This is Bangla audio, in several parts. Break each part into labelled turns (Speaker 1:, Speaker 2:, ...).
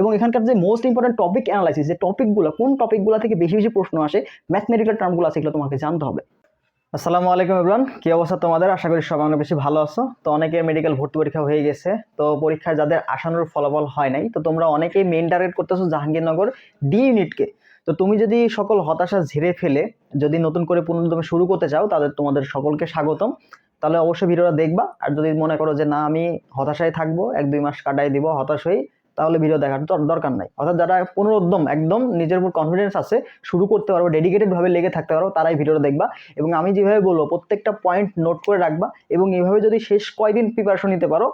Speaker 1: এবং এখানকার যে মোস্ট ইম্পর্টেন্ট টপিক অ্যানালাইসিস যে টপিকগুলো কোন টপিকগুলো থেকে বেশি বেশি প্রশ্ন আসে ম্যাথমেটিক্যাল টার্মগুলো আছে, এগুলো তোমাকে জানতে হবে। আসসালামু আলাইকুম ইবরান কি অবস্থা তোমাদের? আশা করি সবাই অনেক বেশি ভালো আছো। তো অনেকের মেডিকেল ভর্তি পরীক্ষা হয়ে গেছে, তো পরীক্ষায় যাদের আসানোর ফলাফল হয় নাই, তো তোমরা অনেকেই মেন টার্গেট করতেছো জাহাঙ্গীরনগর ডি ইউনিটকে তো তুমি যদি সকল হতাশা ঝেড়ে ফেলে, যদি নতুন করে পুনর্দমে শুরু করতে চাও, তাদের তোমাদের সকলকে স্বাগতম। তাহলে অবশ্যই ভিডিওটা দেখবা, আর যদি মনে করো যে না, আমি হতাশায় থাকব, এক দুই মাস কাটাই দিব, হতাশ হয়ে তাহলে ভিডিও দেখার দর- দরকার নাই। অর্থাৎ যারা পুনরুদ্যম, একদম নিজের উপর কনফিডেন্স আছে, শুরু করতে পারব ডেডিকেটেডভাবে লেগে থাকতে পারো তারাই ভিডিওটা দেখবা। এবং আমি যেভাবে বলব, প্রত্যেকটা পয়েন্ট নোট করে রাখবা এবং এভাবে যদি শেষ কয়দিন প্রিপারেশন নিতে পারো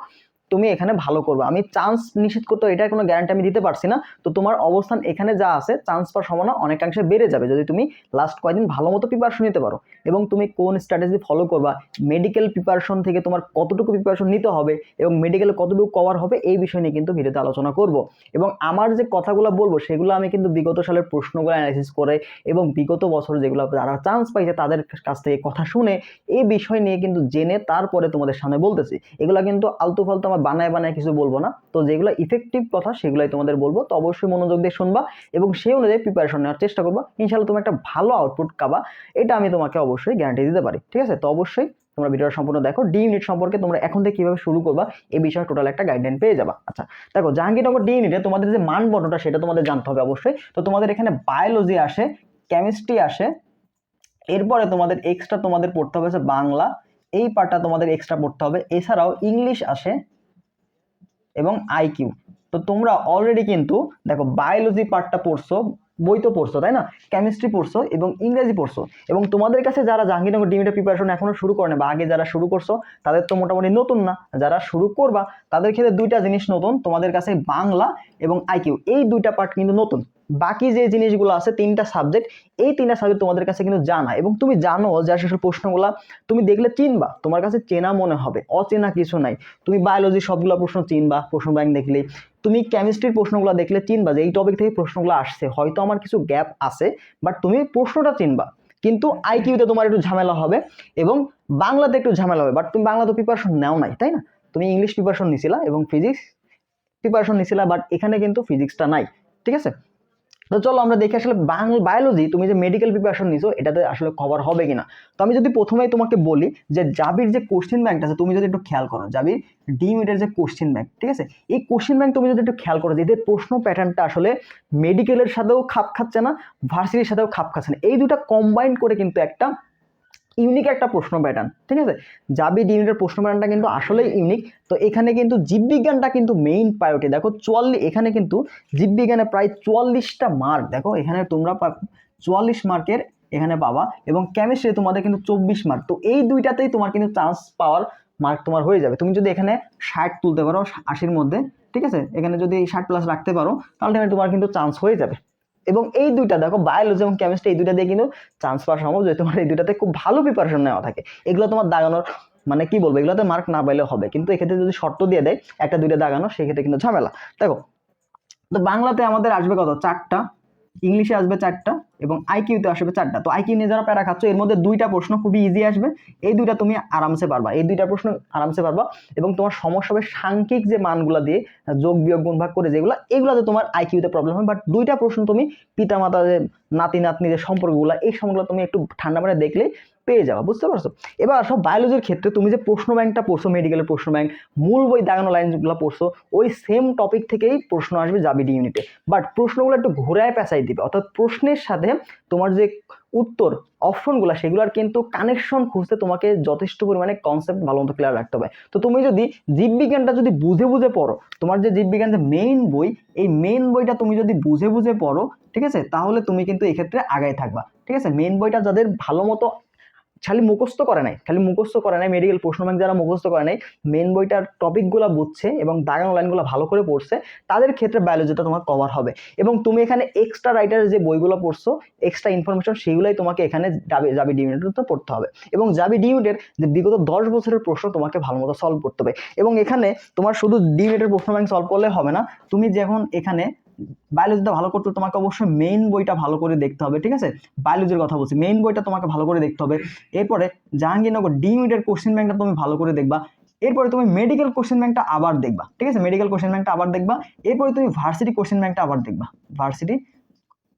Speaker 1: তুমি এখানে ভালো করবে। আমি চান্স নিশ্চিত করতে এটার কোনো গ্যারান্টি আমি দিতে পারছি না। তো তোমার অবস্থান এখানে যা আছে চান্স পাওয়ার সম্ভাবনা অনেকাংশে বেড়ে যাবে। যদি তুমি লাস্ট কয়েকদিন ভালো মতো প্রিপারেশন নিতে পারো এবং তুমি কোন স্ট্র্যাটেজি ফলো করবা মেডিকেল প্রিপারেশন থেকে তোমার কতটুকু প্রিপারেশন নিতে হবে এবং মেডিকেল কতটুকু কভার হবে, এই বিষয় নিয়ে কিন্তু ভিডিওতে আলোচনা করব। এবং আমার যে কথাগুলো বলব, সেগুলো আমি কিন্তু বিগত সালের প্রশ্নগুলো অ্যানালাইসিস করে এবং বিগত বছর যেগুলো যারা চান্স পাইছে, তাদের কাছ থেকে কথা শুনে এই বিষয় নিয়ে কিন্তু জেনে তারপরে তোমাদের সামনে বলতেছি। এগুলো কিন্তু আলতু ফালতু আমার বানায় বানায় কিছু বলব না। তো যেগুলো ইফেক্টিভ কথা সেগুলোই তোমাদের বলব। তো অবশ্যই মনোযোগ দিয়ে শুনবা এবং সেই অনুযায়ী প্রিপারেশন নেওয়ার চেষ্টা করবা। ইনশাল্লাহ তুমি একটা ভালো আউটপুট পাবা। এটা আমি তোমাকে অবশ্যই গ্যারান্টি দিতে পারি। ঠিক আছে? তো অবশ্যই তোমরা ভিডিওটা সম্পূর্ণ দেখো। ডি ইউনিট সম্পর্কে তোমরা এখন থেকে কীভাবে শুরু করবা এই বিষয়ে টোটাল একটা গাইডলাইন পেয়ে যাবা। আচ্ছা দেখো, জাহাঙ্গীরনগর ডি ইউনিটে তোমাদের যে মানবন্ধটা সেটা তোমাদের জানতে হবে অবশ্যই। তো তোমাদের এখানে বায়োলজি আসে কেমিস্ট্রি আসে, এরপরে তোমাদের এক্সট্রা তোমাদের পড়তে হবে বাংলা। এই পার্টটা তোমাদের এক্সট্রা পড়তে হবে। এছাড়াও ইংলিশ আসে এবং আইকিউ তো তোমরা অলরেডি কিন্তু দেখো বায়োলজি পার্টটা পড়ছো, বই তো পড়ছো, তাই না? কেমিস্ট্রি পড়ছো এবং ইংরেজি পড়ছো। এবং তোমাদের কাছে যারা জাহাঙ্গীরনগর ডিমিটা প্রিপারেশন এখনও শুরু করে না বা আগে যারা শুরু করছ, তাদের তো মোটামুটি নতুন না। যারা শুরু করবা, তাদের ক্ষেত্রে দুইটা জিনিস নতুন, তোমাদের কাছে বাংলা এবং আইকিউ এই দুইটা পার্ট কিন্তু নতুন। বাকি যে জিনিসগুলো আছে তিনটা সাবজেক্ট এই তিনটা সাবজেক্ট তোমাদের কাছে কিন্তু জানা। এবং তুমি জানো যে আসলে প্রশ্নগুলো তুমি দেখলে চিনবা, তোমার কাছে চেনা মনে হবে, অচেনা কিছু নাই। তুমি বায়োলজি সবগুলো প্রশ্ন চিনবা, প্রশ্ন ব্যাংক দেখলে। তুমি কেমিস্ট্রির প্রশ্নগুলো দেখলে চিনবা যে এই টপিক থেকে প্রশ্নগুলো আসছে, হয়তো আমার কিছু গ্যাপ আছে বাট তুমি প্রশ্নটা চিনবা। কিন্তু আইকিউতে তোমার একটু ঝামেলা হবে এবং বাংলাতে একটু ঝামেলা হবে বাট তুমি বাংলা তো প্রিপারেশন নেও নাই, তাই না? তুমি ইংলিশ প্রিপারেশন নিছিলা এবং ফিজিক্স প্রিপারেশন নিছিলা বাট এখানে কিন্তু ফিজিক্সটা নাই, ঠিক আছে? তো চলো আমরা দেখি আসলে বায়োলজি তুমি যে মেডিকেল প্রিপারেশন নিছো, এটাতে আসলে কভার হবে কিনা? তো আমি যদি প্রথমেই তোমাকে বলি যে জাবির যে কোশ্চেন ব্যাংকটা আছে, তুমি যদি একটু খেয়াল করো, জাবির ডিমিটের যে কোশ্চেন ব্যাংক ঠিক আছে? এই কোশ্চেন ব্যাংক তুমি যদি একটু খেয়াল করো যে এদের প্রশ্ন প্যাটার্নটা আসলে মেডিকেলের সাথেও খাপ খাচ্ছে না ভার্সিটির সাথেও খাপ খাচ্ছে না। এই দুটা কম্বাইন করে কিন্তু একটা ইউনিক একটা প্রশ্ন প্যাটার্ন ঠিক আছে? জাবি ডিউনিটের প্রশ্ন প্যাটার্নটা কিন্তু আসলেই ইউনিক তো এখানে কিন্তু জীববিজ্ঞানটা কিন্তু মেইন প্রায়োরিটি দেখো চুয়াল্লিশ এখানে কিন্তু জীববিজ্ঞানে প্রায় চুয়াল্লিশটা মার্ক দেখো, এখানে তোমরা চুয়াল্লিশ মার্কের এখানে পাবা এবং কেমিস্ট্রি তোমাদের কিন্তু চব্বিশ মার্ক তো এই দুইটাতেই তোমার কিন্তু চান্স পাওয়ার মার্ক তোমার হয়ে যাবে। তুমি যদি এখানে ষাট তুলতে পারো, আশির মধ্যে, ঠিক আছে? এখানে যদি ষাট প্লাস রাখতে পারো, তাহলে তোমার কিন্তু চান্স হয়ে যাবে। এবং এই দুইটা, দেখো বায়োলজি এবং কেমিস্ট্রি এই দুইটা দিয়ে কিন্তু চান্স পাওয়া সম্ভব যদি তোমার এই দুইটাতে খুব ভালো প্রিপারেশন নেওয়া থাকে। এগুলো তোমার দাগানোর মানে কি বলব, এগুলোতে মার্ক না পাইলে হবে। কিন্তু এক্ষেত্রে যদি শর্ত দিয়ে দেয়, একটা দুইটা দাগানো, সেক্ষেত্রে কিন্তু ঝামেলা। দেখো, তো বাংলাতে আমাদের আসবে কত? চারটা। ইংলিশে আসবে চারটা এবং আইকিউতে আসবে চারটা। তো আইকিউ নিয়ে যারা প্যারা খাচ্ছ, এর মধ্যে দুইটা প্রশ্ন খুবই ইজি আসবে। এই দুইটা তুমি আরামসে পারবা। এই দুইটা প্রশ্ন আরামসে পারবা এবং তোমার সমস্যা হবে সাংখ্যিক যে মানগুলো দিয়ে, যোগ, বিয়োগ, গুণ, ভাগ করে যেগুলো, এগুলোতে তোমার আইকিউতে প্রবলেম হয় বাট দুইটা প্রশ্ন তুমি পিতামাতা যে নাতি নাতনি যে সম্পর্কগুলো, এই সম্পর্কগুলো তুমি একটু ঠান্ডা মানে দেখলে পেয়ে যাবা, বুঝতে পারছ? এবার আসো বায়োলজির ক্ষেত্রে তুমি যে প্রশ্ন ব্যাংকটা পড়ছো মেডিকেলের প্রশ্ন ব্যাংক মূল বই দাগানো লাইনগুলো পড়ছো, ওই সেম টপিক থেকেই প্রশ্ন আসবে জাবিডি ইউনিটে বাট প্রশ্নগুলো একটু ঘোরায় পেঁচাই দিবে। অর্থাৎ প্রশ্নের সাথে তোমার যে উত্তর অপশনগুলো সেগুলোর কিন্তু কানেকশন খুঁজতে তোমাকে যথেষ্ট পরিমাণে কনসেপ্ট ভালো মতো ক্লিয়ার রাখতে হবে। তো তুমি যদি জীববিজ্ঞানটা যদি বুঝে বুঝে পড়ো, তোমার যে জীববিজ্ঞান যে মেইন বই, এই মেইন বইটা তুমি যদি বুঝে বুঝে পড়ো, ঠিক আছে? তাহলে তুমি কিন্তু এক্ষেত্রে আগায় থাকবা। ঠিক আছে? মেইন বইটা যাদের ভালো মতো খালি মুখস্থ করে নাই, খালি মুখস্থ করে নাই মেডিকেল প্রশ্ন ব্যাংক যারা মুখস্থ করে নাই মেন বইটার টপিকগুলো বুঝছে এবং দাগানো লাইনগুলো ভালো করে পড়ছে, তাদের ক্ষেত্রে বায়োলজিটা তোমার কভার হবে। এবং তুমি এখানে এক্সট্রা রাইটারের যে বইগুলো পড়ছো এক্সট্রা ইনফরমেশন সেগুলোই তোমাকে এখানে যাবে যাবি ডিউনিটের পড়তে হবে। এবং যাবি ডিউনিটের যে বিগত দশ বছরের প্রশ্ন তোমাকে ভালো মতো সলভ করতে হবে। এবং এখানে তোমার শুধু ডিউনিটের প্রশ্ন ব্যাংক সলভ করলে হবে না, তুমি যখন এখানে বায়োলজিটা ভালো করতে তোমাকে অবশ্যই মেইন বইটা ভালো করে দেখতে হবে, ঠিক আছে? বায়োলজির কথা বলছি মেইন বইটা তোমাকে ভালো করে দেখতে হবে। এরপরে জাহাঙ্গীরনগর ডি ইউনিটের কোশ্চেন ব্যাংকটা তুমি ভালো করে দেখবা। এরপরে তুমি মেডিকেল কোশ্চেন ব্যাংকটা আবার দেখবা, ঠিক আছে? মেডিকেল কোশ্চেন ব্যাংকটা আবার দেখবা। এরপরে তুমি ভার্সিটি কোশ্চেন ব্যাংকটা আবার দেখবা। ভার্সিটি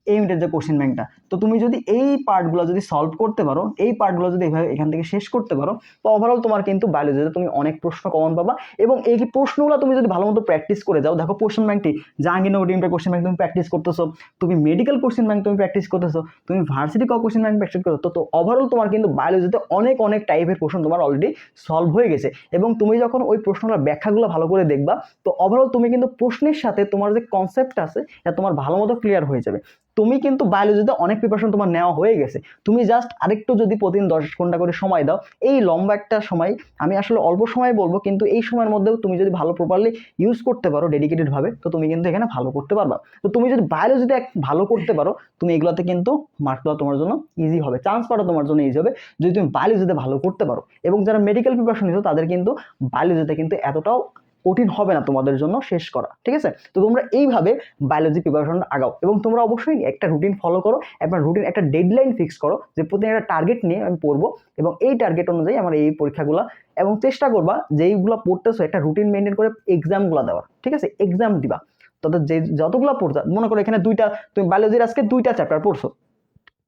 Speaker 1: এই যে কোশ্চেন ব্যাংকটা তো তুমি যদি এই পার্টগুলো যদি সলভ করতে পারো, এই পার্টগুলো যদি এভাবে এখান থেকে শেষ করতে পারো, তো ওভারঅল তোমার কিন্তু বায়োলজিতে তুমি অনেক প্রশ্ন কমন পাবা এবং এই প্রশ্নগুলো তুমি যদি ভালো মতো প্র্যাকটিস করে যাও, দেখো কোশ্চেন ব্যাংকটি জাহাঙ্গীরনগর ডিমটা কোশ্চেন ব্যাংক তুমি প্র্যাকটিস করতেছো, তুমি মেডিকেল কোশ্চেন ব্যাংক তুমি প্র্যাকটিস করতেছো, তুমি ভার্সিটি ক কোশ্চেন ব্যাংক প্র্যাকটিস করছ তো ওভারঅল তোমার কিন্তু বায়োলজিতে অনেক অনেক টাইপের প্রশ্ন তোমার অলরেডি সলভ হয়ে গেছে। এবং তুমি যখন ওই প্রশ্নগুলোর ব্যাখ্যাগুলো ভালো করে দেখবা, তো ওভারঅল তুমি কিন্তু প্রশ্নের সাথে তোমার যে কনসেপ্ট আছে, এটা তোমার ভালো মতো ক্লিয়ার হয়ে যাবে। তুমি কিন্তু বায়োলজিতে অনেক প্রিপারেশন তোমার নেওয়া হয়ে গেছে। তুমি জাস্ট আরেকটু যদি প্রতিদিন দশ ঘণ্টা করে সময় দাও, এই লম্বা একটা সময়, আমি আসলে অল্প সময় বলব, কিন্তু এই সময়ের মধ্যেও তুমি যদি ভালো প্রপারলি ইউজ করতে পারো ডেডিকেটেডভাবে তো তুমি কিন্তু এখানে ভালো করতে পারবা। তো তুমি যদি বায়োলজিতে এক ভালো করতে পারো, তুমি এগুলোতে কিন্তু মার্ক দেওয়া তোমার জন্য ইজি হবে চান্স পাওয়া তোমার জন্য ইজি হবে, যদি তুমি বায়োলজিতে ভালো করতে পারো। এবং যারা মেডিকেল প্রিপারেশন নিছো, তাদের কিন্তু বায়োলজিতে কিন্তু এতটাও কঠিন হবে না তোমাদের জন্য শেষ করা, ঠিক আছে? তো তোমরা এইভাবে বায়োলজি প্রিপারেশনটা আগাও এবং তোমরা অবশ্যই একটা রুটিন ফলো করো, একবার রুটিন একটা ডেডলাইন ফিক্স করো যে প্রতিদিন একটা টার্গেট নিয়ে আমি পড়ব এবং এই টার্গেট অনুযায়ী আমার এই পরীক্ষাগুলো এবং চেষ্টা করবা যেইগুলো পড়তেছো, একটা রুটিন মেনটেন করে এক্সামগুলো দেওয়ার, ঠিক আছে? এক্সাম দিবা। তাদের যে যতগুলো পড়তা, মনে করো এখানে দুইটা, তুমি বায়োলজির আজকে দুইটা চ্যাপ্টার পড়ছো।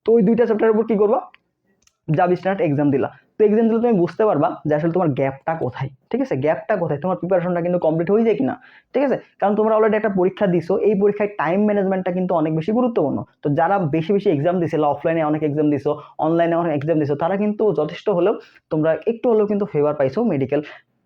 Speaker 1: তো ওই দুইটা চ্যাপ্টারের উপর কী করবা? যাবি স্টার্ট এক্সাম দিলা। তো এক্সাম দিলে তুমি বুঝতে পারবা যে আসলে তোমার গ্যাপটা কোথায়, ঠিক আছে? গ্যাপটা কোথায়? তোমার প্রিপারেশনটা কিন্তু কমপ্লিট হয়ে যায় কিনা, ঠিক আছে? কারণ তোমরা অলরেডি একটা পরীক্ষা দিছো, এই পরীক্ষায় টাইম ম্যানেজমেন্টটা কিন্তু অনেক বেশি গুরুত্বপূর্ণ। তো যারা বেশি বেশি এক্সাম দিছে অফলাইনে অনেক এক্সাম দিছো অনলাইনে অনেক এক্সাম দিছো, তারা কিন্তু যথেষ্ট হলেও তোমরা একটু হলেও কিন্তু ফেভার পাইছো মেডিকেল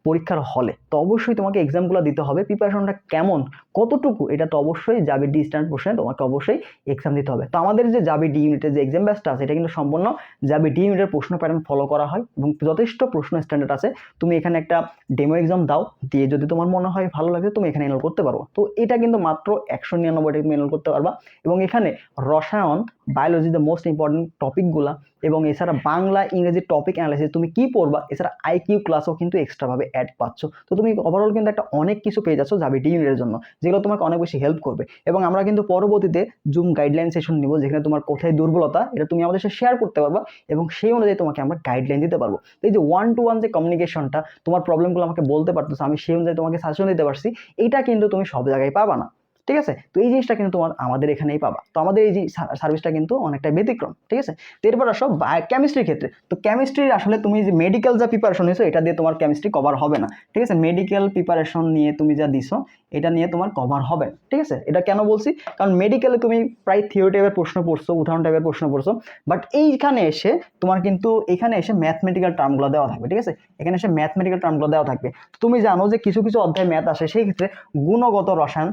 Speaker 1: পরীক্ষার হলে। তো অবশ্যই তোমাকে এক্সামগুলো দিতে হবে। প্রিপারেশনটা কেমন? কতটুকু? এটা তো অবশ্যই যাবে ডি স্ট্যান্ড পোর্শনে তোমাকে অবশ্যই এক্সাম দিতে হবে। তো আমাদের যে যাবে ডি ইউনিটের যে এক্সাম ব্যাচটা আছে, এটা কিন্তু সম্পূর্ণ যাবে ডি ইউনিটের প্রশ্ন প্যাটার্ন ফলো করা হয় এবং যথেষ্ট প্রশ্ন স্ট্যান্ডার্ড আছে। তুমি এখানে একটা ডেমো এক্সাম দাও। দিয়ে যদি তোমার মনে হয় ভালো লাগে, তুমি এখানে এনরোল করতে পারো। তো এটা কিন্তু মাত্র একশো নিরানব্বই টাকা তুমি এনরোল করতে পারবা। এবং এখানে রসায়ন বায়োলজি দ্য মোস্ট ইম্পর্টেন্ট টপিকগুলা এবং এছাড়া বাংলা, ইংরেজি টপিক অ্যানালাইসিস তুমি কি পড়বা? এছাড়া আইকিউ ক্লাসও কিন্তু এক্সট্রাভাবে অ্যাড পাচ্ছ। তো তুমি ওভারঅল কিন্তু একটা অনেক কিছু পেয়ে যাচ্ছ যাবে ডি ইউনিটের জন্য, যেগুলো তোমাকে অনেক বেশি হেল্প করবে। এবং আমরা কিন্তু পরবর্তীতে জুম গাইডলাইন সেশন নিব, যেখানে তোমার কোথায় দুর্বলতা, এটা তুমি আমাদের সাথে শেয়ার করতে পারবা এবং সেই অনুযায়ী তোমাকে আমরা গাইডলাইন দিতে পারব। তো এই যে ওয়ান টু ওয়ান যে কমিউনিকেশনটা তোমার প্রবলেমগুলো আমাকে বলতে পারতো আমি সেই অনুযায়ী তোমাকে সাজেশন দিতে পারছি, এটা কিন্তু তুমি সব জায়গায় পাবা না। ঠিক আছে? তো এই জিনিসটা কিন্তু তোমার আমাদের এখানেই পাবা। তো আমাদের এই সার্ভিসটা কিন্তু অনেকটা ব্যতিক্রম, ঠিক আছে? তো এরপর আসো কেমিস্ট্রির ক্ষেত্রে। তো কেমিস্ট্রির আসলে তুমি যে মেডিকেল যা প্রিপারেশন নিয়েছো এটা দিয়ে তোমার কেমিস্ট্রি কভার হবে না, ঠিক আছে? মেডিকেল প্রিপারেশন নিয়ে তুমি যা দিছো, এটা নিয়ে তোমার কভার হবে, ঠিক আছে? এটা কেন বলছি? কারণ মেডিকেলে তুমি প্রায় থিওরি টাইপের প্রশ্ন পড়ছো, উদাহরণ টাইপের প্রশ্ন পড়ছো বাট এইখানে এসে তোমার কিন্তু এখানে এসে ম্যাথমেটিক্যাল টার্মগুলো দেওয়া থাকবে, ঠিক আছে? এখানে এসে ম্যাথমেটিক্যাল টার্মগুলো দেওয়া থাকবে। তুমি জানো যে কিছু কিছু অধ্যায় ম্যাথ আসে, সেই ক্ষেত্রে গুণগত রসায়ন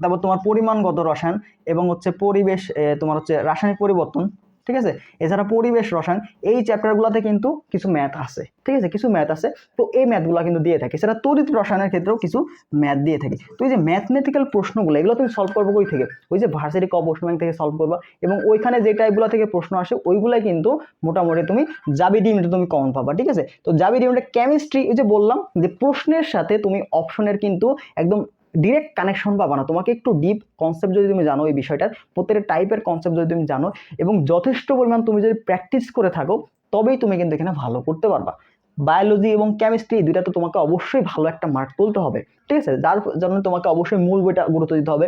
Speaker 1: তারপর তোমার পরিমাণগত রসায়ন এবং হচ্ছে পরিবেশ তোমার হচ্ছে রাসায়নিক পরিবর্তন, ঠিক আছে? এছাড়া পরিবেশ রসায়ন, এই চ্যাপ্টারগুলোতে কিন্তু কিছু ম্যাথ আছে, ঠিক আছে? কিছু ম্যাথ আছে। তো এই ম্যাথগুলো কিন্তু দিয়ে থাকে। সেটা তড়িৎ রসায়নের ক্ষেত্রেও কিছু ম্যাথ দিয়ে থাকে। তো এই যে ম্যাথমেটিক্যাল প্রশ্নগুলো, এগুলো তুমি সলভ করব কই থেকে? ওই যে ভার্সিটি ক প্রশ্ন ব্যাংক থেকে সলভ করবা এবং ওইখানে যে টাইপগুলো থেকে প্রশ্ন আসে, ওইগুলাই কিন্তু মোটামুটি তুমি জাবি ডিমিটে তুমি কমন পাবা, ঠিক আছে? তো জাবি ডিমিটে কেমিস্ট্রি ওই যে বললাম যে প্রশ্নের সাথে তুমি অপশনের কিন্তু একদম ডিরেক্ট কানেকশন পাবা না। তোমাকে একটু ডিপ কনসেপ্ট যদি তুমি জানো এই বিষয়টার, প্রত্যেকটা টাইপের কনসেপ্ট যদি তুমি জানো এবং যথেষ্ট পরিমাণ তুমি যদি প্র্যাকটিস করে থাকো, তবেই তুমি কিন্তু এখানে ভালো করতে পারবা। বায়োলজি এবং কেমিস্ট্রি দুইটা তো তোমাকে অবশ্যই ভালো একটা মার্ক তুলতে হবে। ঠিক আছে? যার জন্য তোমাকে অবশ্যই মূল বইটা গুরুত্ব দিতে হবে।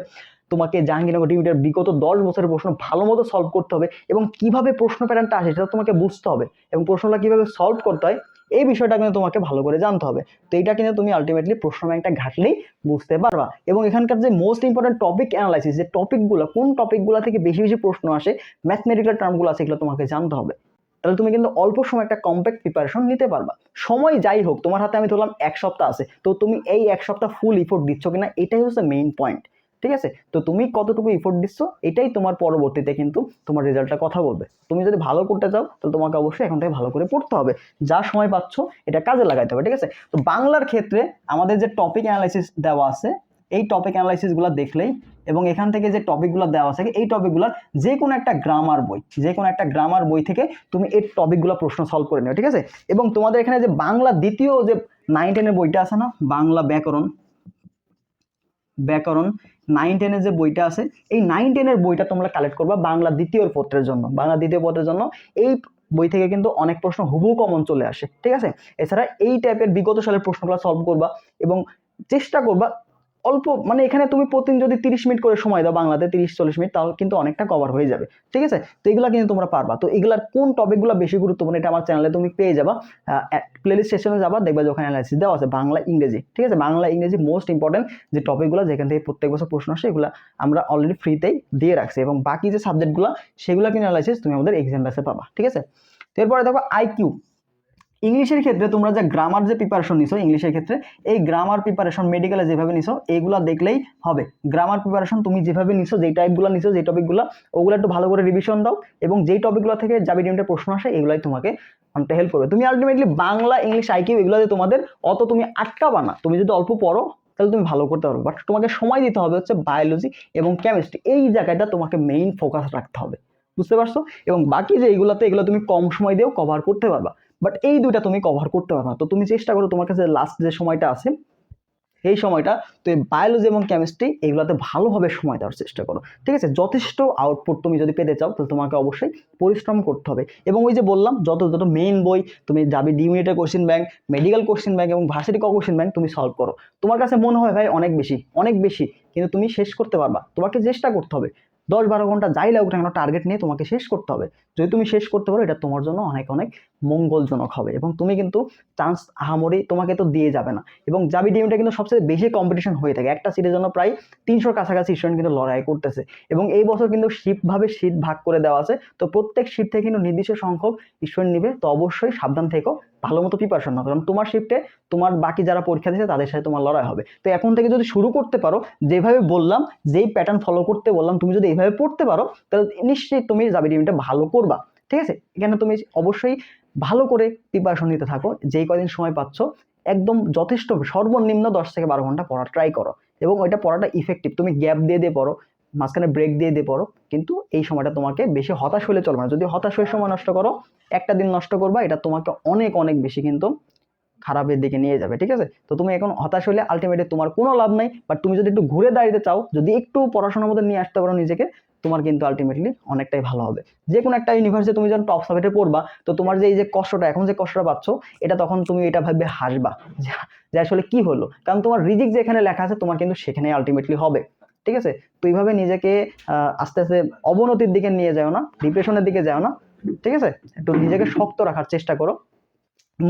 Speaker 1: তোমাকে জাহাঙ্গীরনগর টিভিটার বিগত দশ বছরের প্রশ্ন ভালো মতো সলভ করতে হবে এবং কীভাবে প্রশ্ন প্যাটার্নটা আসে সেটা তোমাকে বুঝতে হবে এবং প্রশ্নটা কীভাবে সলভ করতে হয় এই বিষয়টা কিন্তু তোমাকে ভালো করে জানতে হবে। তো এইটা কিন্তু তুমি আলটিমেটলি প্রশ্ন ব্যাংকটা ঘাটলেই বুঝতে পারবা। এবং এখানকার যে মোস্ট ইম্পর্টেন্ট টপিক অ্যানালাইসিস যে টপিকগুলো কোন টপিকগুলো থেকে বেশি বেশি প্রশ্ন আসে ম্যাথমেটিক্যাল টার্মগুলো আছে এগুলো তোমাকে জানতে হবে। তাহলে তুমি কিন্তু অল্প সময় একটা কম্প্যাক্ট প্রিপারেশন নিতে পারবা। সময় যাই হোক, তোমার হাতে আমি ধরলাম এক সপ্তাহ আছে। তো তুমি এই এক সপ্তাহ ফুল ইফোর্ট দিচ্ছ কিনা, এটাই হচ্ছে মেইন পয়েন্ট ঠিক আছে? তো তুমি কতটুকু ইফোর্ট দিচ্ছ, এটাই তোমার পরবর্তীতে কিন্তু তোমার রেজাল্টটা কথা বলবে। তুমি যদি ভালো করতে চাও, তাহলে তোমাকে অবশ্যই এখন থেকে ভালো করে পড়তে হবে। যা সময় পাচ্ছ, এটা কাজে লাগাইতে হবে, ঠিক আছে? তো বাংলার ক্ষেত্রে আমাদের যে টপিক অ্যানালাইসিস দেওয়া আছে, এই টপিক অ্যানালাইসিসগুলো দেখলেই এবং এখান থেকে যে টপিকগুলো দেওয়া আছে, এই টপিকগুলোর যে কোনো একটা গ্রামার বই, যে কোনো একটা গ্রামার বই থেকে তুমি এই টপিকগুলো প্রশ্ন সলভ করে নিও, ঠিক আছে? এবং তোমাদের এখানে যে বাংলা দ্বিতীয় যে নাইন টেনের বইটা আছে না, বাংলা ব্যাকরণ ব্যাকরণ নাইন টেনের যে বইটা আছে, এই নাইন টেনের বইটা তোমরা কালেক্ট করবা বাংলা দ্বিতীয় পত্রের জন্য। বাংলা দ্বিতীয় পত্রের জন্য এই বই থেকে কিন্তু অনেক প্রশ্ন হুবহু কমন চলে আসে, ঠিক আছে? এছাড়া এই টাইপের বিগত সালের প্রশ্নগুলো সলভ করবা এবং চেষ্টা করবা অল্প মানে এখানে তুমি প্রতিদিন যদি তিরিশ মিনিট করে সময় দাও বাংলাতে, তিরিশ, চল্লিশ মিনিট, তাহলে কিন্তু অনেকটা কভার হয়ে যাবে। ঠিক আছে? তো এগুলো কিন্তু তোমরা পারবা। তো এগুলার কোন টপিকগুলো বেশি গুরুত্বপূর্ণ এটা আমার চ্যানেলে তুমি পেয়ে যাবা। প্লেলিস্ট সেশনে যাবা, দেখবা যে ওখানে অ্যানালাইসিস দেওয়া আছে বাংলা, ইংরেজি। ঠিক আছে? বাংলা, ইংরেজি মোস্ট ইম্পর্টেন্ট যে টপিকগুলো যেখান থেকে প্রত্যেক বছর প্রশ্ন আসে, এগুলো আমরা অলরেডি ফ্রিতেই দিয়ে রাখছি। এবং বাকি যে সাবজেক্টগুলো সেগুলো কিন্তু অ্যানালাইসিস তুমি আমাদের এক্সাম ব্যাসে পাবা। ঠিক আছে? এরপরে দেখো আইকিউ ইংলিশের ক্ষেত্রে তোমরা যে গ্রামার যে প্রিপারেশন নিছো, ইংলিশের ক্ষেত্রে, এই গ্রামার প্রিপারেশন মেডিকেলে যেভাবে নিছো, এইগুলো দেখলেই হবে। গ্রামার প্রিপারেশন তুমি যেভাবে নিছো, যেই টাইপগুলো নিছো, যেই টপিকগুলো ওগুলো একটু ভালো করে রিভিশন দাও এবং যেই টপিকগুলো থেকে যাবি ডিমটা প্রশ্ন আসে, এগুলাই তোমাকে অনেকটা হেল্প করবে। তুমি আলটিমেটলি বাংলা ইংলিশ আইকিউ এগুলোতে তোমাদের অত তুমি আটকাবা না। তুমি যদি অল্প পড়ো, তাহলে তুমি ভালো করতে পারবে। বাট তোমাকে সময় দিতে হবে হচ্ছে বায়োলজি এবং কেমিস্ট্রি এই জায়গাটা তোমাকে মেইন ফোকাস রাখতে হবে। বুঝতে পারছ? এবং বাকি যে এইগুলোতে এগুলো তুমি কম সময় দিয়েও কভার করতে পারবা। বাট এই দুইটা তুমি কভার করতে পারবা। তো তুমি চেষ্টা করো তোমার কাছে লাস্ট যে সময়টা আছে, এই সময়টা তুমি বায়োলজি এবং কেমিস্ট্রি এগুলোতে ভালোভাবে সময় দেওয়ার চেষ্টা করো। ঠিক আছে? যথেষ্ট আউটপুট তুমি যদি পেতে চাও, তাহলে তোমাকে অবশ্যই পরিশ্রম করতে হবে। এবং ওই যে বললাম, যত যত মেইন বই, তুমি যাবে ডি মিনিটের question bank medical question bank এবং ভার্সিটি কোশ্চেন ব্যাংক তুমি সলভ করো। তোমার কাছে মনে হয়, ভাই, অনেক বেশি অনেক বেশি। কিন্তু তুমি শেষ করতে পারবা। তোমাকে চেষ্টা করতে হবে। দশ বারো ঘণ্টা যাই লাগুক না কেন টার্গেট নিয়ে তোমাকে শেষ করতে হবে। যদি তুমি শেষ করতে পারো, এটা তোমার জন্য অনেক অনেক মঙ্গলজনক হবে এবং তুমি কিন্তু চান্স আহামরি তোমাকে তো দিয়ে যাবে না। এবং জাবি ডিমটা কিন্তু সবচেয়ে বেশি কম্পিটিশন হয়ে থাকে। একটা সিটের জন্য প্রায় তিনশোর কাছাকাছি স্টুডেন্ট কিন্তু লড়াই করতেছে। এবং এই বছর কিন্তু শিফটভাবে সিট ভাগ করে দেওয়া আছে। তো প্রত্যেক শিফট থেকে কিন্তু নির্দিষ্ট সংখ্যক স্টুডেন্ট নিবে। তো অবশ্যই সাবধান থেকো। ভালো মতো প্রিপারেশন নাও কারণ তোমার শিফটে তোমার বাকি যারা পরীক্ষা দিচ্ছে তাদের সাথে তোমার লড়াই হবে। তো এখন থেকে যদি শুরু করতে পারো, যেভাবে বললাম, যেই প্যাটার্ন ফলো করতে বললাম, তুমি যদি এইভাবে পড়তে পারো, তাহলে নিশ্চয়ই তুমি জাবি ডিমটা ভালো করবা। ঠিক আছে? এখানে তুমি অবশ্যই ভালো করে প্রিপারেশন নিতে থাকো, যেই কদিন সময় পাচ্ছ, একদম যথেষ্ট সর্বনিম্ন দশ থেকে বারো ঘণ্টা পড়া ট্রাই করো। এবং ওইটা পড়াটা ইফেক্টিভ তুমি গ্যাপ দিয়ে দিয়ে পড়ো। মাঝখানে ব্রেক দিয়ে দিয়ে পড়ো। কিন্তু এই সময়টা তোমাকে বেশি হতাশ হলে চলবে না। যদি হতাশ হয়ে সময় নষ্ট করো, একটা দিন নষ্ট করবা, এটা তোমাকে অনেক অনেক বেশি কিন্তু খারাপের দিকে নিয়ে যাবে, ঠিক আছে? তো তুমি এখন হতাশ হলে আলটিমেটলি তোমার কোনো লাভ নাই। বাট তুমি যদি একটু ঘুরে দাঁড়িয়ে চাও, যদি একটু পড়াশোনার মধ্যে নিয়ে আসতে পারো নিজেকে, তোমার কিন্তু আলটিমেটলি অনেকটাই ভালো হবে। যে কোনো একটা ইউনিভার্সিটি তুমি যখন টপ সাবজেক্টে পড়বা, তো তোমার যে, এই যে কষ্টটা, এখন যে কষ্টটা পাচ্ছ, এটা তখন তুমি এটা ভাববে হাসবা। যে- আসলে কি হলো? কারণ তোমার রিজিক যেখানে লেখা আছে, তোমার কিন্তু সেখানে আলটিমেটলি হবে। ঠিক আছে? তো এইভাবে নিজেকে আস্তে আস্তে অবনতির দিকে নিয়ে যাও না ডিপ্রেশনের দিকে যাও না, ঠিক আছে? একটু নিজেকে শক্ত রাখার চেষ্টা করো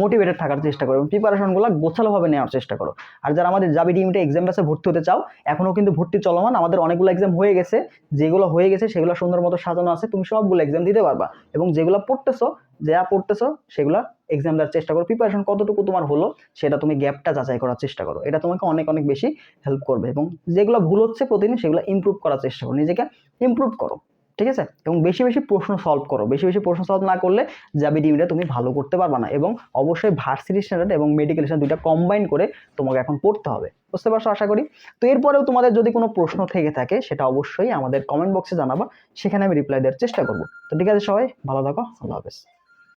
Speaker 1: মোটিভেটেড থাকার চেষ্টা করো এবং প্রিপারেশনগুলো গোছালোভাবে নেওয়ার চেষ্টা করো। আর যারা আমাদের জাবি ডিমটা এক্সাম ব্যাসে ভর্তি হতে চাও এখনও কিন্তু ভর্তি চলমান, আমাদের অনেকগুলো এক্সাম হয়ে গেছে, যেগুলো হয়ে গেছে সেগুলো সুন্দর মতো সাজানো আছে, তুমি সবগুলো এক্সাম দিতে পারবা এবং যেগুলো পড়তেছো, যা পড়তেছো, সেগুলো এক্সাম দেওয়ার চেষ্টা করো। প্রিপারেশন কতটুকু তোমার হলো, সেটা তুমি গ্যাপটা যাচাই করার চেষ্টা করো। এটা তোমাকে অনেক অনেক বেশি হেল্প করবে এবং যেগুলো ভুল হচ্ছে প্রতিদিন সেগুলো ইমপ্রুভ করার চেষ্টা করো। নিজেকে ইমপ্রুভ করো, ঠিক আছে? এবং বেশি বেশি প্রশ্ন সলভ করো। বেশি বেশি প্রশ্ন সলভ না করলে যাবি ডিমটা তুমি ভালো করতে পারবে না এবং অবশ্যই ভার্সিটি স্ট্যান্ডার্ড এবং মেডিকেল স্ট্যান্ডার্ড দুইটা কম্বাইন করে তোমাকে এখন পড়তে হবে। বুঝতে পারছ আশা করি? তো এরপরেও তোমাদের যদি কোনো প্রশ্ন থেকে থাকে, সেটা অবশ্যই আমাদের কমেন্ট বক্সে জানাবা। সেখানে আমি রিপ্লাই দেওয়ার চেষ্টা করব। তো ঠিক আছে সবাই, ভালো থাকো, আল্লাহ হাফেজ।